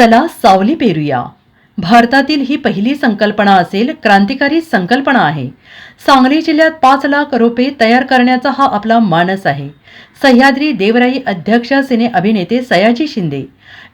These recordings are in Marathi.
चला सावली पेरूया. भारतातील ही पहिली संकल्पना असेल क्रांतिकारी संकल्पना आहे. सांगली जिल्ह्यात पाच लाख रोपे तयार करण्याचा हा आपला मानस आहे. सह्याद्री देवराई अध्यक्ष सिने अभिनेते सयाजी शिंदे.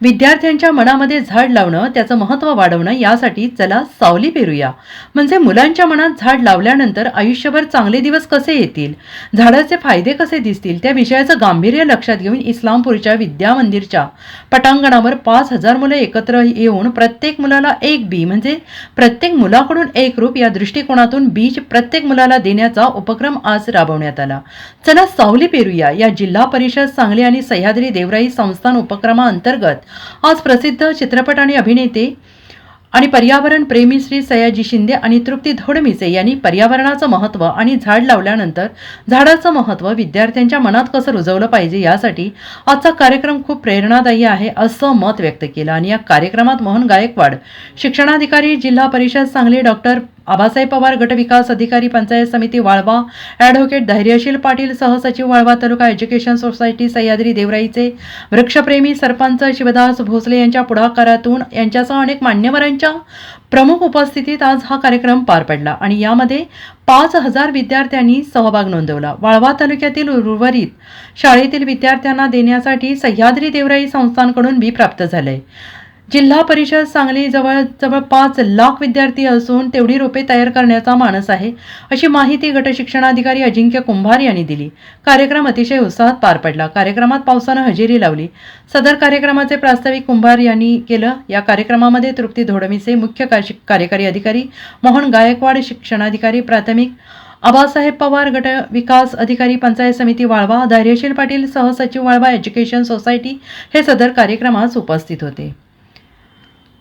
विद्यार्थ्यांच्या मनामध्ये झाड लावणं त्याचं महत्त्व वाढवणं यासाठी चला सावली पेरूया. म्हणजे मुलांच्या मनात झाड लावल्यानंतर आयुष्यभर चांगले दिवस कसे येतील? झाडाचे फायदे कसे दिसतील? त्या विषयाचं गांभीर्य लक्षात घेऊन इस्लामपूरच्या विद्या मंदिरच्या पटांगणावर पाच हजार मुलं एकत्र येऊन प्रत्येक मुलाला एक बी म्हणजे प्रत्येक मुलाकडून एक रूप या दृष्टिकोनातून बीज प्रत्येक मुलाला देण्याचा उपक्रम आज राबवण्यात आला. चला सावली पेरूया. या जिल्हा परिषद सांगली आणि सह्याद्री देवराई संस्थान उपक्रमाअंतर्गत आज प्रसिद्ध चित्रपट आणि अभिनेते आणि पर्यावरण प्रेमी श्री सयाजी शिंदे आणि तृप्ती धोडमिसे यांनी पर्यावरणाचं महत्त्व आणि झाड लावल्यानंतर झाडाचं महत्त्व विद्यार्थ्यांच्या मनात कसं रुजवलं पाहिजे यासाठी आजचा कार्यक्रम खूप प्रेरणादायी आहे असं मत व्यक्त केलं. आणि या कार्यक्रमात मोहन गायकवाड शिक्षणाधिकारी जिल्हा परिषद सांगली डॉक्टर आबासाहेब पवार गटविकास अधिकारी पंचायत समिती वाळवा ॲडव्होकेट धैर्यशील पाटील सहसचिव वाळवा तालुका एज्युकेशन सोसायटी सह्याद्री देवराईचे वृक्षप्रेमी सरपंच शिवदास भोसले यांच्या पुढाकारातून यांच्यासह अनेक मान्यवरांच्या प्रमुख उपस्थितीत आज हा कार्यक्रम पार पडला आणि यामध्ये पाच हजार विद्यार्थ्यांनी सहभाग नोंदवला. वाळवा तालुक्यातील उर्वरित शाळेतील विद्यार्थ्यांना देण्यासाठी सह्याद्री देवराई संस्थांकडून बी प्राप्त झाले. जिल्हा परिषद सांगली जवळ जवळ पाच लाख विद्यार्थी असून तेवढी रोपे तयार करण्याचा मानस आहे अशी माहिती गटशिक्षणाधिकारी अजिंक्य कुंभार यांनी दिली. कार्यक्रम अतिशय उत्साहात पार पडला. कार्यक्रमात पावसानं हजेरी लावली. सदर कार्यक्रमाचे प्रास्ताविक कुंभार यांनी केलं. या कार्यक्रमामध्ये तृप्ती धोडमीचे मुख्य कार्यकारी अधिकारी मोहन गायकवाड शिक्षणाधिकारी प्राथमिक आबासाहेब पवार गट विकास अधिकारी पंचायत समिती वाळवा धैर्यशील पाटील सहसचिव वाळवा एज्युकेशन सोसायटी हे सदर कार्यक्रमास उपस्थित होते.